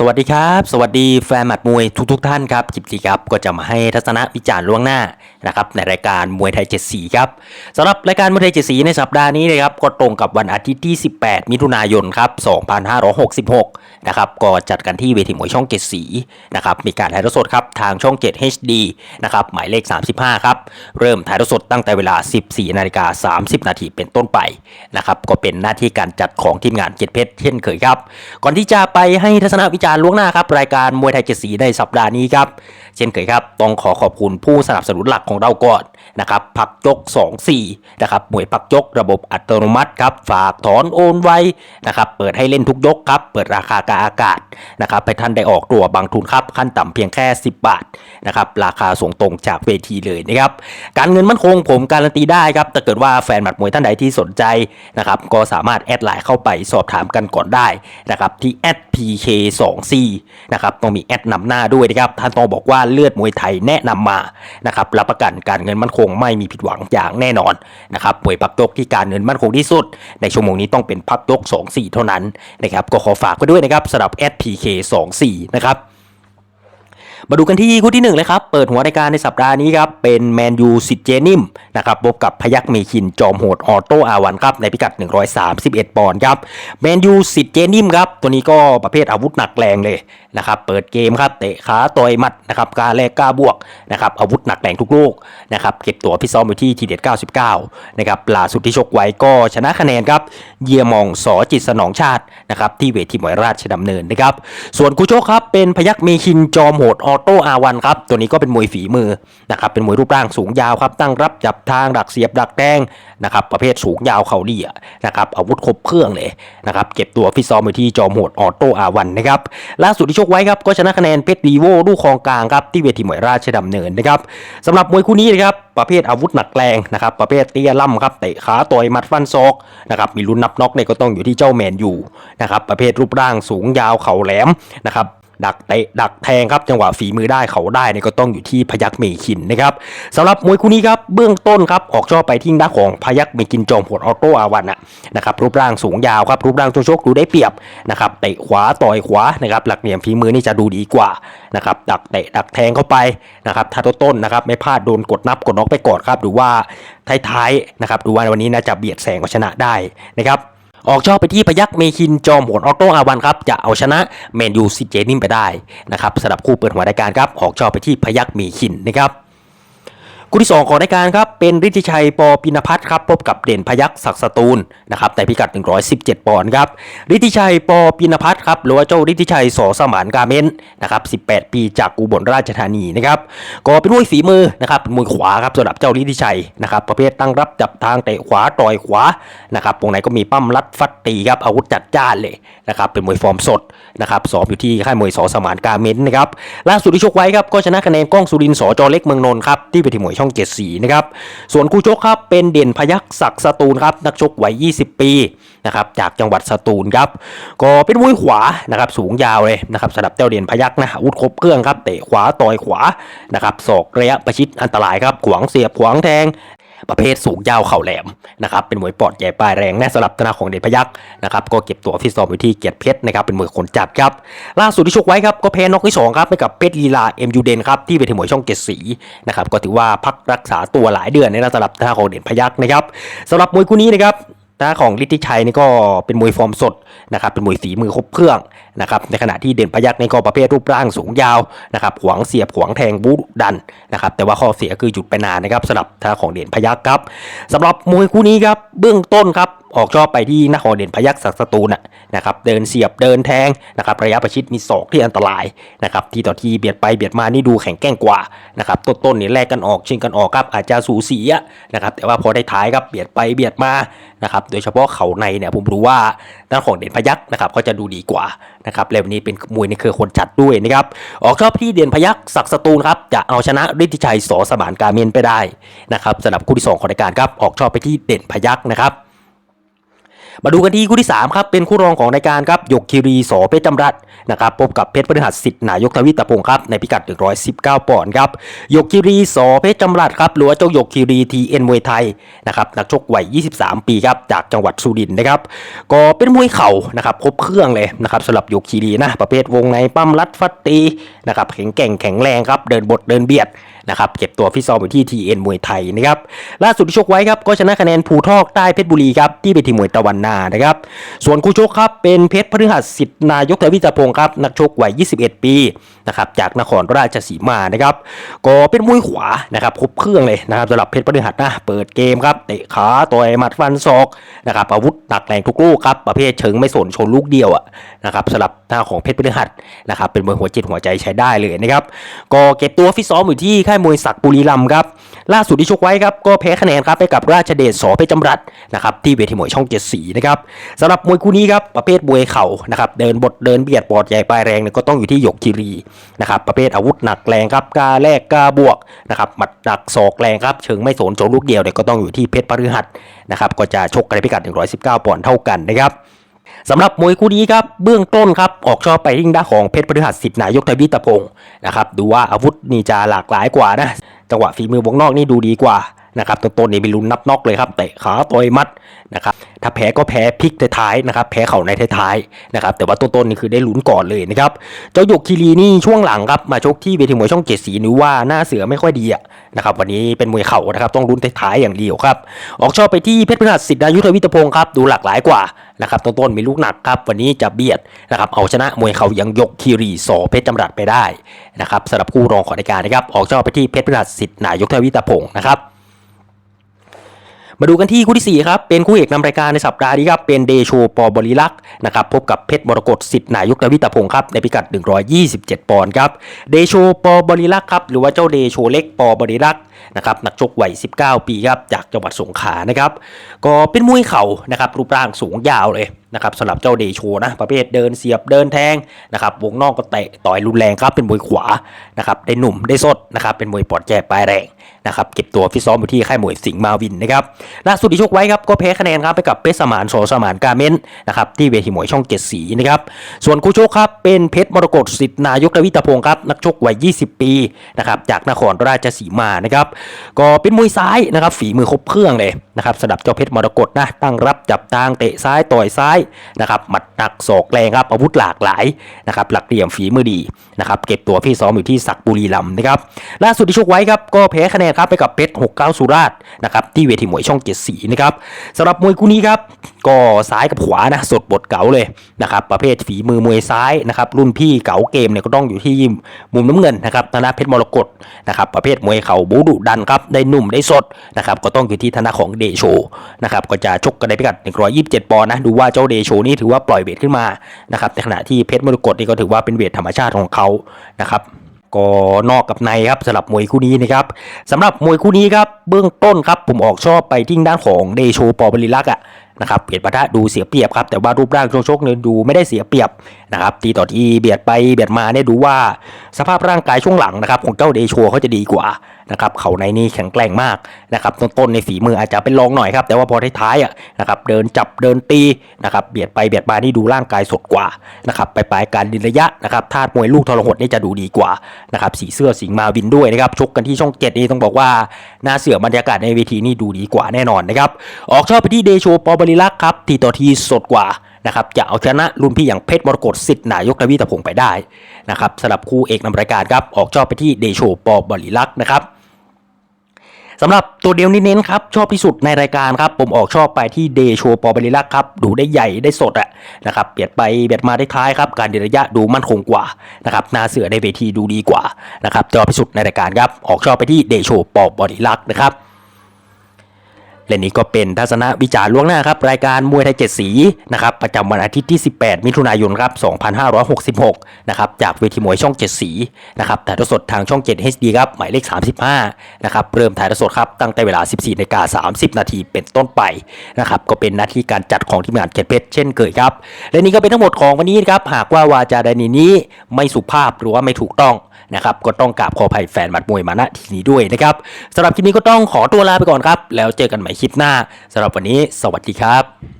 สวัสดีครับ สวัสดีแฟนหมัดมวยทุกๆทท่านครับจิบจีครับก็จะมาให้ทัศนวิจารณ์ล่วงหน้านะครับในรายการมวยไทยเจ็ดสีครับสำหรับรายการมวยไทยเจ็ดสีในสัปดาห์นี้นะครับก็ตรงกับวันอาทิตย์ที่ 18 มิถุนายนครับ2566นะครับก็จัดกันที่เวทีมวยช่องเจ็ดสีนะครับมีการถ่ายทอดสดครับทางช่อง 7 HD นะครับหมายเลข 35ครับเริ่มถ่ายทอดสดตั้งแต่เวลา 14นาฬิกา30 นาทีเป็นต้นไปนะครับก็เป็นหน้าที่การจัดของทีมงานเจ็ดเพชรเช่นเคยครับก่อนที่จะไปให้ทัศนวิจารณ์การล่วงหน้าครับรายการมวยไทยเจ็ดสีในสัปดาห์นี้ครับ เช่นเคยครับต้องขอขอบคุณผู้สนับสนุนหลักของเราก่อนนะครับพักยก 24นะครับมวยพักยกระบบอัตโนมัติครับฝากถอนโอนไว้นะครับเปิดให้เล่นทุกยกครับเปิดราคากาอากาศนะครับไปท่านได้ออกตัวบางทุนครับขั้นต่ำเพียงแค่ 10 บาทนะครับราคาส่งตรงจากเวทีเลยนะครับการเงินมั่นคงผมการันตีได้ครับถ้าเกิดว่าแฟนหมัดมวยท่านใดที่สนใจนะครับก็สามารถแอดไลน์เข้าไปสอบถามกันก่อนได้นะครับที่ p k 2 2 C นะครับต้องมีแอดนำหน้าด้วยนะครับท่านต้องบอกว่าเลือดมวยไทยแนะนำมานะครับรับประกันการเงินมั่นคงไม่มีผิดหวังอย่างแน่นอนนะครับมวยพักยกที่การเงินมั่นคงที่สุด ในชั่วโมงนี้ต้องเป็นพักยก2-4 เท่านั้นนะครับก็ขอฝากไปด้วยนะครับสำหรับ @pk24 นะครับ มาดูกันที่คู่ที่ 1 เลยครับ เปิดหัวรายการในสัปดาห์นี้ครับ เป็นแมนยูสิทเจนิมนะครับพบกับพยักเมคินจอมโหดออโต้อาวันครับในพิกัด 131 ปอนด์ครับแมนยูสิทเจนิมครับตัวนี้ก็ประเภทอาวุธหนักแรงเลยนะครับเปิดเกมครับเตะขาต่อยมัดนะครับกาแลกกล้าบวกนะครับอาวุธหนักแรงทุกลูกนะครับเก็บตัวพิซ้อมอยู่ที่ทีเด็ด 99 นะครับล่าสุดที่ชกไว้ก็ชนะคะแนนครับเยียมองสอจิตสนองชาตินะครับที่เวทีมวยราชดำเนินนะครับส่วนคู่โชคครับเป็นพยักเมคินจอมโหดออโต้อาวันครับ ตัวนี้ก็เป็นมวยฝีมือนะครับเป็นมวยรูปร่างสูงยาวครับ ตั้งรับจับทางดักเสียบดักแทงนะครับประเภทสูงยาวเข่าดีนะครับอาวุธครบเครื่องเลยนะครับเก็บตัวฟิตซ้อมอยู่ที่จอมโหดออโต้อาวันนะครับล่าสุดที่ชกไว้ครับก็ชนะคะแนนเพชรดีโวลูกคองกลางครับที่เวทีมวยราชดำเนินนะครับสำหรับมวยคู่นี้นะครับประเภทอาวุธหนักแรงนะครับประเภทเตี้ยล่ำครับเตะขาต่อยหมัดฟันศอกนะครับมีลุ้นนับน็อกเนี่ยก็ต้องอยู่ที่เจ้าแมนอยู่นะครับประเภทรูปร่างสูงยาวเข่าแหลมนะครับ ดักเตะดักแทงครับจังหวะฝีมือได้เขาได้เนี่ยก็ต้องอยู่ที่พยักเมคินนะครับสำหรับมวยคู่นี้ครับเบื้องต้นครับออกช่อไปที่ด้าของพยักเมคินจอมโหดออโต้อาวันนะนะครับรูปร่างสูงยาวครับรูปร่างโชคดูได้เปรียบนะครับเตะขวาต่อยขวานะครับหลักเหลี่ยมฝีมือนี่จะดูดีกว่านะครับดักเตะดักแทงเข้าไปนะครับถ้าต้นนะครับไม่พลาดโดนกดนับกดน็อกไปก่อนครับหรือว่าท้ายๆนะครับดูว่าวันนี้น่าจะเบียดแสงก็ชนะได้นะครับ ออกชอบไปที่พยักเมคินจอมโหดออโต้อาวันครับจะเอาชนะแมนยูซิเจนิมไปได้นะครับสำหรับคู่เปิดหัวรายการครับออกชอบไปที่พยักเมคินนะครับ คู่ที่ 2 ของรายการครับเป็นฤทธิชัยปอปินพัฒน์ครับพบกับเด่นพยักศักสตูลนะครับในพิกัด 117 ปอนด์ครับฤทธิชัยปอปินพัฒน์ครับหรือว่าเจ้าฤทธิชัยสอสมานกาเมนนะครับ 18 ปีจากอุบลราชธานีนะครับก็เป็นมวยฝีมือนะครับเป็นมวยขวาครับสำหรับเจ้าฤทธิชัยนะครับประเภทตั้งรับจับทางเตะขวาต่อยขวานะครับวงในก็มีปั้มรัดฟัดตีครับอาวุธจัดจ้านเลยนะครับเป็นมวยฟอร์มสดนะครับสอบอยู่ที่ค่ายมวยสอสมานกาเมนนะครับล่าสุดที่ชกไว้ครับก็ชนะคะแนนกล้องสุรินทร์สอจอเล็กเมืองนนท์ครับที่เวทีมวยช่องเจ็ดสีนะครับ ส่วนคู่ชกครับเป็นเด่นพยักศักสตูลครับนักชกวัย 20 ปีนะครับจากจังหวัดสตูลครับก็เป็นมวยขวานะครับสูงยาวเลยนะครับสำหรับเจ้าเด่นพยักนะอาวุธครบเครื่องครับเตะขวาต่อยขวานะครับศอกระยะประชิดอันตรายครับขวางเสียบขวางแทง ประเภทสูงยาวเข่าแหลมนะครับเป็นมวยปอดใหญ่ปลายแรงแน่สลับธนาของเดชพยักนะครับก็เก็บตัวฟิตซ้อมอยู่ที่เกียรติเพชรนะครับเป็นมวยคนจัดครับล่าสุดที่ชกไว้ครับก็แพ้น็อกที่สองครับไปกับเพชรลีลาเอ็มยูเดนครับที่เวทีมวยช่องเจ็ดสีนะครับก็ถือว่าพักรักษาตัวหลายเดือนในสลับธนาของเดชพยักนะครับสำหรับมวยคู่นี้นะครับหน้าของฤทธิชัยนี่ก็เป็นมวยฟอร์มสดนะครับเป็นมวยฝีมือครบเครื่อง นะครับในขณะที่เด่นพยักในก็ประเภทรูปร่างสูงยาวนะครับขวางเสียบขวางแทงบูดันนะครับแต่ว่าข้อเสียคือหยุดไปนานนะครับสำหรับท่าของเด่นพยักครับสำหรับมวยคู่นี้ครับเบื้องต้นครับออกชอบไปที่หน้าขอเด่นพยักศักสตูนะนะครับเดินเสียบเดินแทงนะครับระยะประชิดมีศอกที่อันตรายนะครับทีต่อทีเบียดไปเบียดมานี่ดูแข็งแกร่งกว่านะครับต้นๆนี่แลกกันออกชิงกันออกครับอาจจะสูสีนะครับแต่ว่าพอได้ท้ายครับเบียดไปเบียดมานะครับโดยเฉพาะเข่าในเนี่ยผมรู้ว่าด้าของเด่นพยักนะครับเขาจะดูดีกว่านะครับแล้ววันนี้เป็นมวยในเครือคนจัดด้วยนะครับออกชอบที่เด่นพยักศักสตูลครับจะเอาชนะฤทธิชัยสอสมานกาเมนไปได้นะครับสำหรับคู่ที่สองของรายการครับออกชอบไปที่เด่นพยักนะครับ มาดูกันที่คู่ที่ 3 ครับ เป็นคู่รองของรายการครับหยกคิรีสอเพชรจำรัดนะครับพบกับเพชรพฤหัสสิทธิ์นายกทวิตพงศ์ครับในพิกัด 119 ปอนด์ครับหยกคิรีสอเพชรจำรัดครับหรือว่าเจ้าหยกคิรีทีเอ็นมวยไทยนะครับนักชกวัย 23 ปีครับจากจังหวัดสุรินทร์นะครับก็เป็นมวยเข่านะครับครบเครื่องเลยนะครับสำหรับหยกคิรีนะประเภทวงในปั้มรัดฟัดตีนะครับแข็งแกร่งแข็งแรงครับเดินบทเดินเบียด นะครับเก็บตัวฟิตซ้อมอยู่ที่ TN มวยไทยนะครับล่าสุดที่ชกไว้ครับก็ชนะคะแนนภูทอกใต้เพชรบุรีครับที่เป็นทีมมวยตะวันนานะครับส่วนคู่ชกครับเป็นเพชรพฤหัสสิทธินายกทวิจพงศ์ครับนักชกวัย 21 ปีนะครับจากนครราชสีมานะครับก็เป็นมวยขวานะครับครบเครื่องเลยนะครับสำหรับเพชรพฤหัสนะเปิดเกมครับเตะขาต่อยหมัดฟันศอกนะครับอาวุธหนักแรงทุกลูกครับประเภทเชิงไม่สนชนลูกเดียวอะนะครับสำหรับ หน้าของเพชรพฤหัสนะครับเป็นมวยหัวจิตหัวใจใช้ได้เลยนะครับก็เก็บตัวฟิตซ้อมอยู่ที่ค่ายมวยศักดิ์บุรีรัมย์ครับล่าสุดที่ชกไว้ครับก็แพ้คะแนนครับไปกับราชเดชสอเพชรจำรัดนะครับที่เวทีมวยช่องเจ็ดสีนะครับสำหรับมวยคู่นี้ครับประเภทมวยเข่านะครับเดินบทเดินเบียดปอดใหญ่ปลายแรงเนี่ยก็ต้องอยู่ที่หยกคีรีนะครับประเภทอาวุธหนักแรงครับกาแลกกาบวกนะครับหมัดหนักศอกแรงครับเชิงไม่สนโจลูกเดียวเนี่ยก็ต้องอยู่ที่เพชรพฤหัสนะครับก็จะชกกันในพิกัด 119 ปอนด์เท่ากันนะครับ สำหรับมวยคู่นี้ครับเบื้องต้นครับออกชอบไปยิ่งด้าของเพชรพฤหัสสิทธิ์นายกทวีตพงศ์นะครับดูว่าอาวุธนี่จะหลากหลายกว่านะจังหวะฝีมือวงนอกนี่ดูดีกว่า นะครับต้นนี่มีลุ้นนับน็อกเลยครับเตะขาต่อยมัดนะครับถ้าแพ้ก็แพ้พลิกท้ายๆนะครับแพ้เข่าในท้ายๆนะครับแต่ว่าต้นนี่คือได้ลุ้นก่อนเลยนะครับเจ้าหยกคีรีนี่ช่วงหลังครับมาชกที่เวทีมวยช่องเจ็ดสีนิ้วว่าหน้าเสือไม่ค่อยดีอะนะครับวันนี้เป็นมวยเข่านะครับต้องลุ้นท้ายๆอย่างเดียวครับออกชอบไปที่เพชรพฤหัสสิทธิ์นายุทธวิทยพงศ์ครับดูหลากหลายกว่านะครับต้นมีลูกหนักครับวันนี้จะเบียดนะครับเอาชนะมวยเขายังยกคีรีสอเพชรจำรัดไปได้นะครับสำหรับคู่รองของรายการนะครับออกเจ้าไปที่เพชรพฤหัสสิทธิ์นายกทวิตาพงศ์นะครับ มาดูกันที่คู่ที่ 4 ครับ เป็นคู่เอกนำรายการในสัปดาห์นี้ครับ เป็นเดโชปอบริลักษ์นะครับ พบกับเพชรมรกตสิทธิ์นายกดาวิตาพงศ์ครับ ในพิกัด 127 ปอนด์ครับ เดโชปอบริลักษ์ครับ หรือว่าเจ้าเดโชเล็กปอบริลักษ์นะครับ นักชกวัย 19 ปีครับ จากจังหวัดสงขลานะครับ ก็เป็นมวยเข่านะครับ รูปร่างสูงยาวเลย นะครับสำหรับเจ้าเดโชนะประเภทเดินเสียบเดินแทงนะครับวงนอกก็เตะต่อยรุนแรงครับเป็นมวยขวานะครับได้หนุ่มได้สดนะครับเป็นมวยปอดแจ่ปลายแรงนะครับเก็บตัวฟิตซ้อมอยู่ที่ค่ายมวยสิงห์มาวินนะครับล่าสุดที่ชกไว้ครับก็แพ้คะแนนครับไปกับเพชรสมานโสสมานกาเมนนะครับที่เวทีมวยช่องเจ็ดสีนะครับส่วนคู่ชกครับเป็นเพชรมรกตสิทธนายกดาวิตาพงศ์ครับนักชกวัย 20 ปีนะครับจากนครราชสีมานะครับก็เป็นมวยซ้ายนะครับฝีมือครบเครื่องเลยนะครับสำหรับเจ้าเพชรมรกตนะตั้งรับจับทางเตะซ้ายต่อยซ้ายนะครับหมัดหนักศอกแรงครับอาวุธหลากหลายนะครับหลักเหลี่ยมฝีมือดีนะครับเก็บตัวพี่ซ้อมอยู่ที่สักบุรีลำนะครับล่าสุดที่ชกไว้ครับก็แพ้คะแนนครับไปกับเพชร69 สุราษฎร์นะครับที่เวทีมวยช่องเจ็ดสีนะครับสำหรับมวยคู่นี้ครับก็ซ้ายกับขวานะสดบทเก๋าเลยนะครับประเภทฝีมือมวยซ้ายนะครับรุ่นพี่เก๋าเกมเนี่ยก็ต้องอยู่ที่มุมน้ำเงินนะครับธนาเพชรมรกตนะครับประเภทมวยเข่าบูดุดันครับได้หนุ่มได้สดนะครับก็ต้องอยู่ที่ธนาของเดโชนะครับก็จะชกกันในพิกัด 127 ปอนด์นะดูว่าเจ้าเดโชนี่ถือว่าปล่อยเวทขึ้นมานะครับในขณะที่เพชรมรกตนี่ก็ถือว่าเป็นเวทธรรมชาติของเขานะครับก็นอกกับในครับสำหรับมวยคู่นี้นะครับสำหรับมวยคู่นี้ครับเบื้องต้นครับผมออกชอบไปที่ด้านของเดโชปอบริลักษ์อะ นะครับเบียดปะทะดูเสียเปรียบครับแต่ว่ารูปร่างช่วงชกเนี่ยดูไม่ได้เสียเปรียบนะครับตีต่อทีเบียดไปเบียดมาเนี่ยดูว่าสภาพร่างกายช่วงหลังนะครับของเจ้าเดโชเขาจะดีกว่า นะครับเขาในนี่แข็งแกร่งมากนะครับต้นๆในฝีมืออาจจะเป็นรองหน่อยครับแต่ว่าพอท้ายๆอะนะครับเดินจับเดินตีนะครับเบียดไปเบียดมานี่ดูร่างกายสดกว่านะครับไปปลายการดินระยะนะครับธาตุมวยลูกทรหดนี่จะดูดีกว่านะครับสีเสื้อสิงมาวินด้วยนะครับชกกันที่ช่องเจ็ดนี่ต้องบอกว่าหน้าเสือบรรยากาศในเวทีนี่ดูดีกว่าแน่นอนนะครับออกชอบไปที่เดโชปอบริลักษ์ครับทีต่อทีสดกว่านะครับจะเอาชนะรุ่นพี่อย่างเพชรมรกตสิทธิ์นายกทวีตะพงไปได้นะครับสำหรับคู่เอกนำรายการครับออกชอบไปที่เดโชปอบริลักษ์นะครับ สำหรับตัวเดียวนี้เน้นครับ ชอบที่สุดในรายการครับ ผมออกชอบไปที่เดโชปอบริลักครับ ดูได้ใหญ่ได้สดอะนะครับเบียดไปเบียดมาได้ท้ายครับ การเดินระยะดูมั่นคงกว่านะครับนาเสือในเวทีดูดีกว่านะครับชอบที่สุดในรายการครับ ออกชอบไปที่เดโชปอบริลักนะครับ และนี่ก็เป็นทัศนวิจารณ์ล่วงหน้าครับ รายการมวยไทยเจ็ดสีนะครับประจำวันอาทิตย์ที่ 18 มิถุนายนครับ 2566 นะครับจากเวทีมวยช่อง7สีนะครับถ่ายทอดสดทางช่อง 7 HD ครับหมายเลข 35 นะครับเริ่มถ่ายทอดสดครับตั้งแต่เวลา 14นาฬิกา30 นาทีเป็นต้นไปนะครับก็เป็นหน้าที่การจัดของทีมงานเกตเพชรเช่นเคยครับ และนี่ก็เป็นทั้งหมดของวันนี้ครับหากว่าวาจาใดนนี้ไม่สุภาพหรือว่าไม่ถูกต้องนะครับก็ต้องกราบขออภัยแฟนหมัดมวยมาณที่นี้ด้วยนะครับสำหรับคลิปนี้ก็ต้องขอตัวลาไปก่อนครับแล้วเจอกันใหม่คลิปหน้าสำหรับวันนี้ สวัสดีครับ